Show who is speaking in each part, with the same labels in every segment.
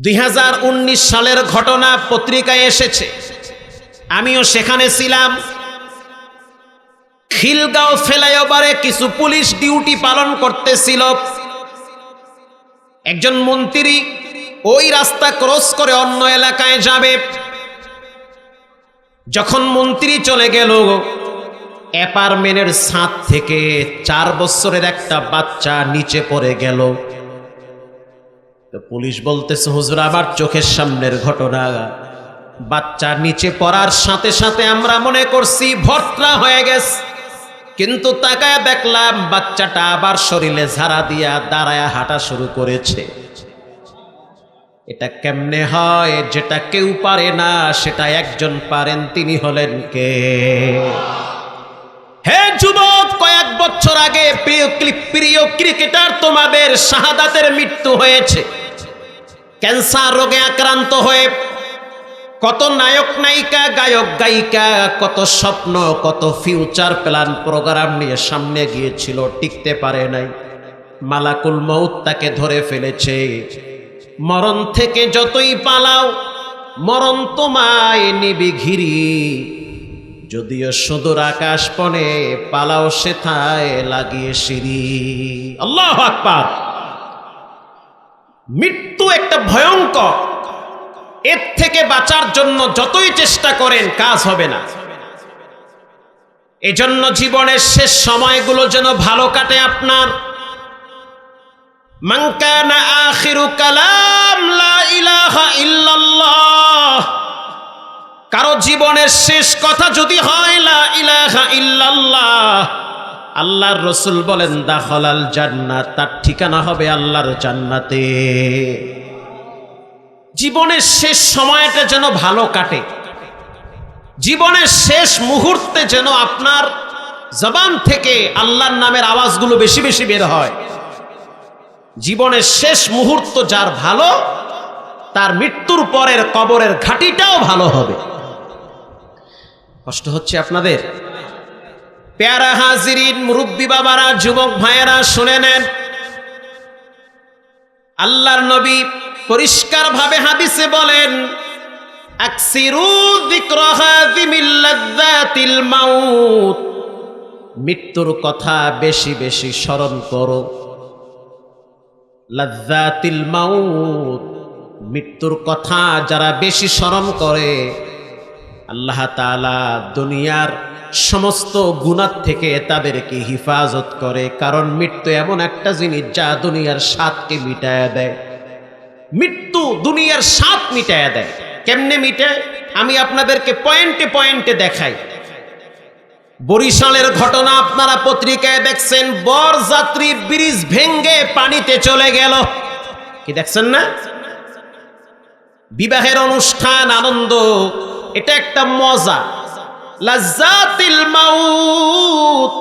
Speaker 1: দুই হাজার উনিশ সালের ঘটনা পত্রিকায় এসেছে। আমিও সেখানে ছিলাম। খিলগাঁও ফ্লাইওভারে কিছু পুলিশ ডিউটি পালন করতেছিল। একজন মন্ত্রী ওই রাস্তা ক্রস করে অন্য এলাকায় যাবে। যখন মন্ত্রী চলে গেল, অ্যাপার্টমেন্টের ছাদ থেকে চার বছরের একটা বাচ্চা নিচে পড়ে গেল। তো পুলিশ বলতেছে, হুজুর, আমার চোখের সামনের ঘটনা। বাচ্চা নিচে পড়ার সাথে সাথে আমরা মনে করছি ভর্তা হয়ে গেছে। কিন্তু তাকায় দেখলাম বাচ্চাটা আবার শরীরে ঝাড়া দিয়া দাঁড়ায় হাঁটা শুরু করেছে। এটা কেমনে হয়? যেটা কেউ পারে না, সেটা একজন পারেন, তিনি হলেন কে? হে যুবক, কয়েক বছর আগে প্রিয় প্রিয় ক্রিকেটার তোমাদের শাহাদাতের মৃত্যু হয়েছে। ক্যান্সার রোগে আক্রান্ত হয়ে কত নায়ক নায়িকা, গায়ক গায়িকা, কত স্বপ্ন, কত ফিউচার প্ল্যান প্রোগ্রাম নিয়ে সামনে গিয়েছিল, টিকতে পারে নাই। মালাকুল মৌত তাকে ধরে ফেলেছে। মরণ থেকে যতই পালাও, মরণ তোমায় নিবি ঘিরি। যদিও সুদূর আকাশ পনে পালাও সেথায় লাগিয়ে সিঁড়ি। আল্লাহ আকবার! মৃত্যু একটা ভয়ঙ্কর। এর থেকে বাঁচার জন্য যতই চেষ্টা করেন, কাজ হবে না। এজন্য জীবনের শেষ সময়গুলো যেন ভালো কাটে আপনার। ইলাহা কারও জীবনের শেষ কথা যদি হয় লা ইলাহা ইল্লাল্লাহ আল্লাহর রসুল বলেন, দাখলাল জান্নাত। তার ঠিকানা হবে আল্লাহর জান্নাতে। জীবনের শেষ সময়টা যেন ভালো কাটে। জীবনের শেষ মুহূর্তে যেন আপনার জবান থেকে আল্লাহর নামের আওয়াজগুলো বেশি বেশি বের হয়। জীবনের শেষ মুহূর্ত যার ভালো, তার মৃত্যুর পরের কবরের ঘাটিটাও ভালো হবে। কষ্ট হচ্ছে আপনাদের? পেয়ারা হাজিরিন, মুরব্বী বাবারা, যুবক ভাইয়েরা, শুনে নেন। আল্লাহর নবী পরিষ্কার ভাবে হাদিসে বলেন মৃত্যুর কথা বেশি বেশি স্মরণ করো। লাযযাতিল মাউত, মৃত্যুর কথা যারা বেশি স্মরণ করে, আল্লাহ তাআলা দুনিয়ার সমস্ত গুণার থেকে তাদেরকে হিফাজত করে, কারণ মৃত্যু এমন একটা জিনিস যা দুনিয়ার স্বাদকে মিটায়া দেয়। মৃত্যু দুনিয়ার স্বাদ মিটায়া দেয়। কেমনে মিটায় আমি আপনাদেরকে পয়েন্টে পয়েন্টে দেখাই। বরিশালের ঘটনা আপনারা পত্রিকায় দেখছেন বরযাত্রী ব্রিজ ভেঙ্গে পানিতে চলে গেল। কি দেখছেন না? বিবাহের অনুষ্ঠান, আনন্দ, এটা একটা মজা। লাজ্জাতিল মাউত।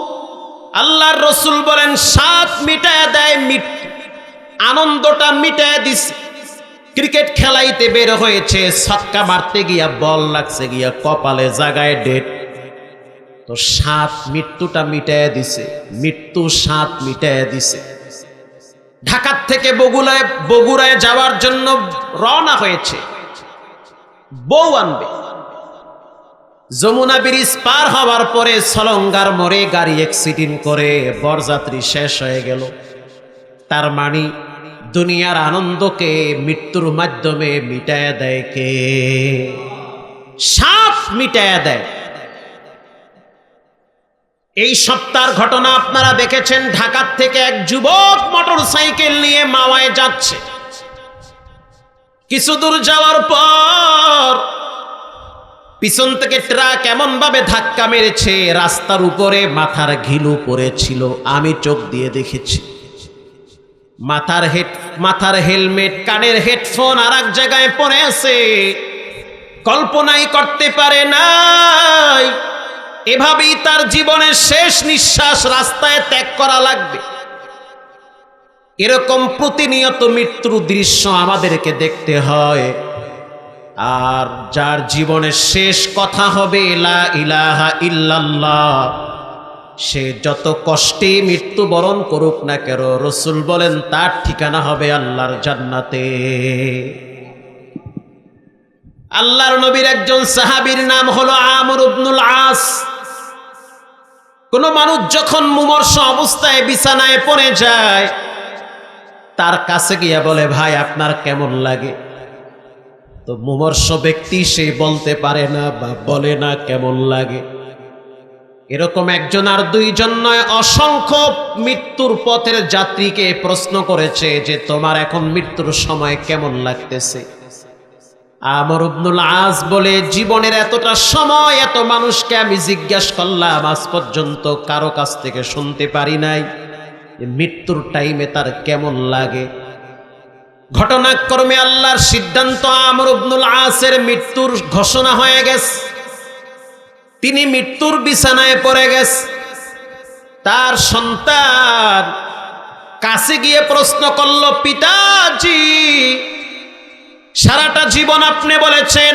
Speaker 1: আল্লাহর রসুল বলেন, সাত মিটায় দেয় মৃত্যু আনন্দটা মিটায় দিছে। ক্রিকেট খেলাইতে বের হয়েছে, ছক্কা মারতে গিয়া বল লাগছে গিয়া কপালে জাগায় ডেট। তো সাত মৃত্যুটা মিটায় দিছে, মৃত্যু সাত মিটায় দিছে। ঢাকার থেকে বগুলায় বগুড়ায় যাওয়ার জন্য রওনা হয়েছে। বউ আনবে। যমুনা ব্রিজ পার হওয়ার পরে সলঙ্গার মোড়ে গাড়ি অ্যাক্সিডেন্ট করে বরযাত্রী শেষ হয়ে গেল। তার মানে দুনিয়ার আনন্দকে মৃত্যুর মাধ্যমে মিটায়া দেয় কে? সাপ মিটায়া দেয়। এই সপ্তাহের ঘটনা আপনারা দেখেছেন, ঢাকার থেকে এক যুবক মোটর সাইকেল নিয়ে মাওয়ায় যাচ্ছে। কিছু দূর যাওয়ার পর পিছন থেকে ট্রাক এমন ভাবে ধাক্কা মেরেছে, রাস্তার উপরে মাথার ঘিলু পড়েছিল, আমি চোখ দিয়ে দেখেছি। মাথার হেড, মাথার হেলমেট, কানের হেডফোন আর এক জায়গায় পড়ে আছে। কল্পনাই করতে পারে নাই, এভাবেই তার জীবনের শেষ নিঃশ্বাস রাস্তায় ত্যাগ করা লাগবে। এরকম প্রতিনিয়ত মৃত্যুর দৃশ্য আমাদেরকে দেখতে হয়। আর যার জীবনের শেষ কথা হবে, লা ইলাহা ইল্লাল্লাহ, সে যত কষ্টে মৃত্যুবরণ করুক না কেন, রসুল বলেন, তার ঠিকানা হবে আল্লাহর জান্নাতে। আল্লাহর নবীর একজন সাহাবীর নাম হলো আমর ইবনুল আস। কোন মানুষ যখন মুমর্ষ অবস্থায় বিছানায় পড়ে যায়, তার কাছে গিয়া বলে, ভাই, আপনার কেমন লাগে? তো মুমর্ষ ব্যক্তি সে বলতে পারে না বা বলে না কেমন লাগে। এরকম একজন আর দুইজন নয়, অসংখ্য মৃত্যুর পথের যাত্রীকে প্রশ্ন করেছে যে তোমার এখন মৃত্যুর সময় কেমন লাগতেছে। আমর ইবনুল আজ বলে, জীবনের এতটা সময় এত মানুষকে আমি জিজ্ঞাসা করলাম, আজ পর্যন্ত কারও কাছ থেকে শুনতে পারি নাই। মৃত্যুর টাইমে তার কেমন লাগে? ঘটনাক্রমে আল্লাহর সিদ্ধান্ত আমর ইবনুল আসের মৃত্যুর ঘোষণা হয়ে গেছে। তিনি মৃত্যুর বিছানায় পড়ে গেছে। তার সন্তান কাছে গিয়ে প্রশ্ন করল, পিতাজি, সারাটা জীবন আপনি বলেছেন,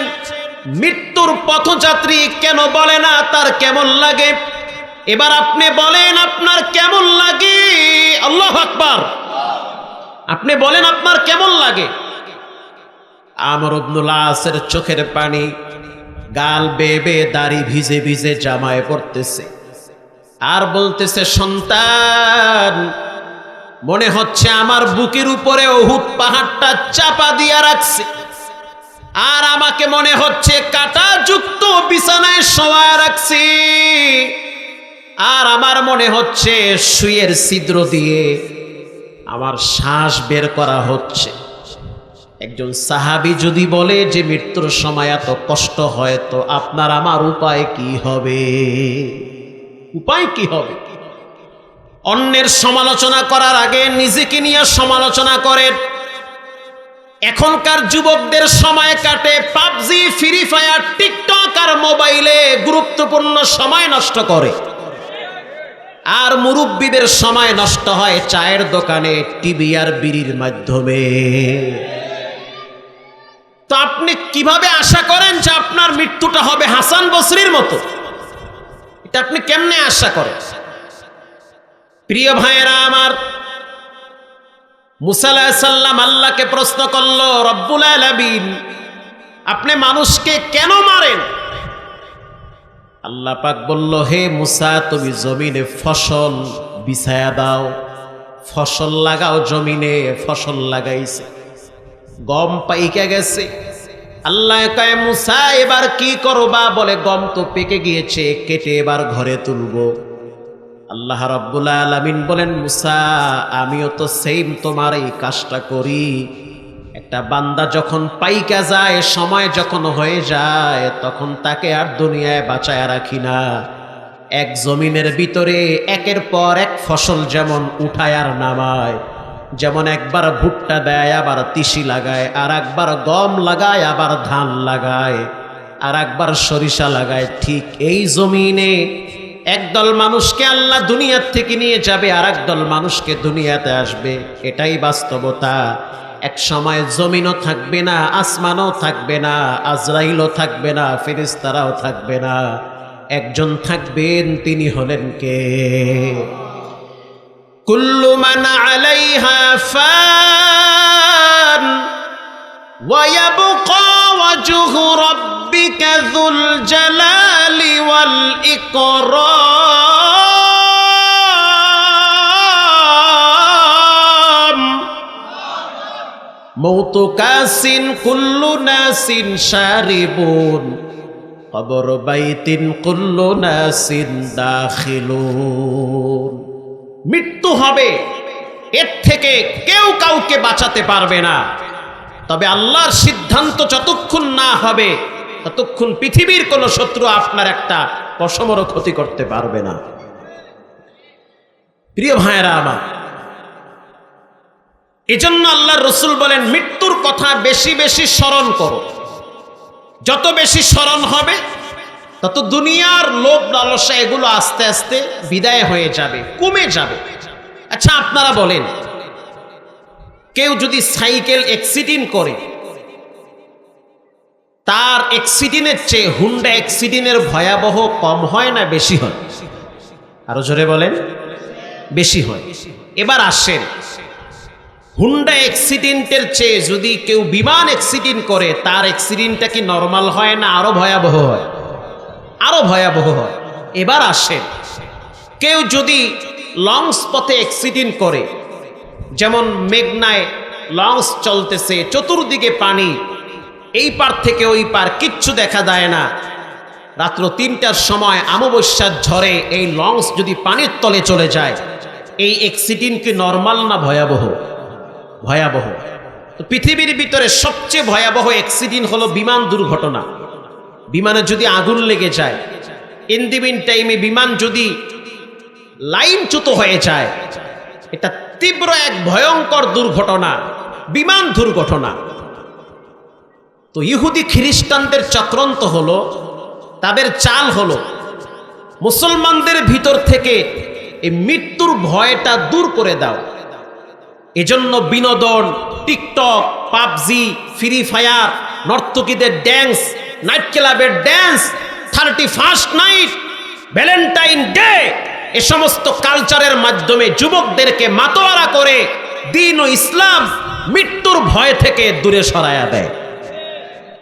Speaker 1: মৃত্যুর পথযাত্রী কেন বলে না? তার কেমন লাগে? এবার আপনি বলেন, আপনার কেমন লাগে? আল্লাহ আকবার। আপনি বলেন আপনার কেমন লাগে? আমর আসের চোখের পানি গাল বেয়ে বেয়ে দাড়ি ভিজে ভিজে জামায় পড়তেছে। আর বলতেছে, সন্তান, মনে হচ্ছে আমার বুকের উপরে অহুত পাহাড়টা চাপা দিয়া রাখছে। আর আমাকে মনে হচ্ছে কাটা যুক্ত বিছানায় শোয়া রাখছি। আর আমার মনে হচ্ছে সুয়ের ছিদ্র দিয়ে আমার শ্বাস বের করা হচ্ছে। একজন সাহাবি যদি বলে যে মৃত্যুর সময় এত কষ্ট হয়, তো আপনার আমার উপায় কি হবে? উপায় কি হবে? অন্যের সমালোচনা করার আগে নিজেকে নিয়ে সমালোচনা করেন। এখনকার যুবকদের সময় কাটে পাবজি, ফ্রি ফায়ার, টিকটক আর মোবাইলে গুরুত্বপূর্ণ সময় নষ্ট করে। আর মুরব্বীদের সময় নষ্ট হয় চায়ের দোকানে, টিভি আর বিড়ির মাধ্যমে। তো আপনি কীভাবে আশা করেন যে আপনার মৃত্যুটা হবে হাসান বসরির মতো? এটা আপনি কেমনে আশা করেন? প্রিয় ভাইয়েরা আমার মুসাল্লাম আল্লাহকে প্রশ্ন করল, রব্বুল আলামিন, আপনি মানুষকে কেন মারেন? আল্লাহ পাক বলল, হে মুসা, তুমি জমিনে ফসল বিছায়া দাও। ফসল লাগাও জমিনে, ফসল লাগাইছে। গম পাইকে গেছে। আল্লাহ কয়, মুসা, এবার কি করবা? বলে, গম তো পেকে গিয়েছে, কেটে এবার ঘরে তুলবো। আল্লাহ রব্বুল আলমিন বলেন, মুসা, আমিও তো সেম তোমার এই কাজটা করি। একটা বান্দা যখন পাইকা যায়, সময় যখন হয়ে যায়, তখন তাকে আর দুনিয়ায় বাঁচায় রাখি না। এক জমিনের ভিতরে একের পর এক ফসল যেমন উঠায় আর নামায়, যেমন একবার ভুট্টা দেয়, আবার তিসি লাগায়, আর একবার গম লাগায়, আবার ধান লাগায়, আর একবার সরিষা লাগায়। ঠিক এই জমিনে একদল মানুষকে আল্লাহ দুনিয়ার থেকে নিয়ে যাবে, আর একদল মানুষকে দুনিয়াতে আসবে। এটাই বাস্তবতা। এক সময় জমিনও থাকবে না আসমানও থাকবে না আজরাইলও থাকবে না ফেরিস্তারাও থাকবে না একজন থাকবেন তিনি হলেন কে কুল্লু মান আলাইহা ফান ويبقى وجه ربك ذو الجلال والإكرام মৌতুকাসিন কুল্লু নাসিন শারিবুন কবর বাইতিন কুল্লু নাসিন দাখিলুন। মৃত্যু হবে, এর থেকে কেউ কাউকে বাঁচাতে পারবে না। তবে আল্লাহর সিদ্ধান্ত যতক্ষণ না হবে, ততক্ষণ পৃথিবীর কোনো শত্রু আপনার একটা পশমরও ক্ষতি করতে পারবে না। প্রিয় ভাইয়েরা আমার এজন্য আল্লাহ রসুল বলেন, মৃত্যুর কথা বেশি বেশি স্মরণ করো। যত বেশি স্মরণ হবে, তত দুনিয়ার লোভ লালসা এগুলো আস্তে আস্তে বিদায় হয়ে যাবে, কমে যাবে। আচ্ছা আপনারা বলেন, কেউ যদি সাইকেল অ্যাক্সিডেন্ট করে, তার অ্যাক্সিডেন্টের চেয়ে হুন্ডা অ্যাক্সিডেন্টের ভয়াবহ কম হয় না বেশি হয়? আরও জোরে বলেন, বেশি হয়। এবার আসেন হুন্ডা অ্যাক্সিডেন্টের চেয়ে যদি কেউ বিমান অ্যাক্সিডেন্ট করে, তার অ্যাক্সিডেন্টটা কি নর্মাল হয় না আরও ভয়াবহ হয়? আরও ভয়াবহ হয়। এবার আসেন। কেউ যদি লংস পথে অ্যাক্সিডেন্ট করে, যেমন মেঘনায় লঞ্চ চলতেছে, চতুর্দিকে পানি, এই পার থেকে ওই পার কিচ্ছু দেখা যায় না। রাত্র তিনটার সময় আমবস্যার ঝড়ে এই লঞ্চ যদি পানির তলে চলে যায়, এই অ্যাক্সিডেন্ট কি নর্মাল না ভয়াবহ? ভয়াবহ। তো পৃথিবীর ভিতরে সবচেয়ে ভয়াবহ অ্যাক্সিডেন্ট হলো বিমান দুর্ঘটনা। বিমানে যদি আগুন লেগে যায় ইন দি মিন টাইমে বিমান যদি লাইনচ্যুত হয়ে যায়, এটা তীব্র এক ভয়ঙ্কর দুর্ঘটনা, বিমান দুর্ঘটনা। তো ইহুদি খ্রিস্টানদের চক্রান্ত হলো, তাদের চাল হলো, মুসলমানদের ভিতর থেকে এই মৃত্যুর ভয়টা দূর করে দাও। এজন্য বিনোদন, টিকটক, পাবজি, ফ্রি ফায়ার, নর্তকীদের ড্যান্স নাইট ক্লাবের dance thirty first night Valentine day এ সমস্ত কালচারের মাধ্যমে যুবকদেরকে মাতোয়ারা করে দিন ও ইসলাম মৃত্যুর ভয় থেকে দূরে সরায়া দেয়।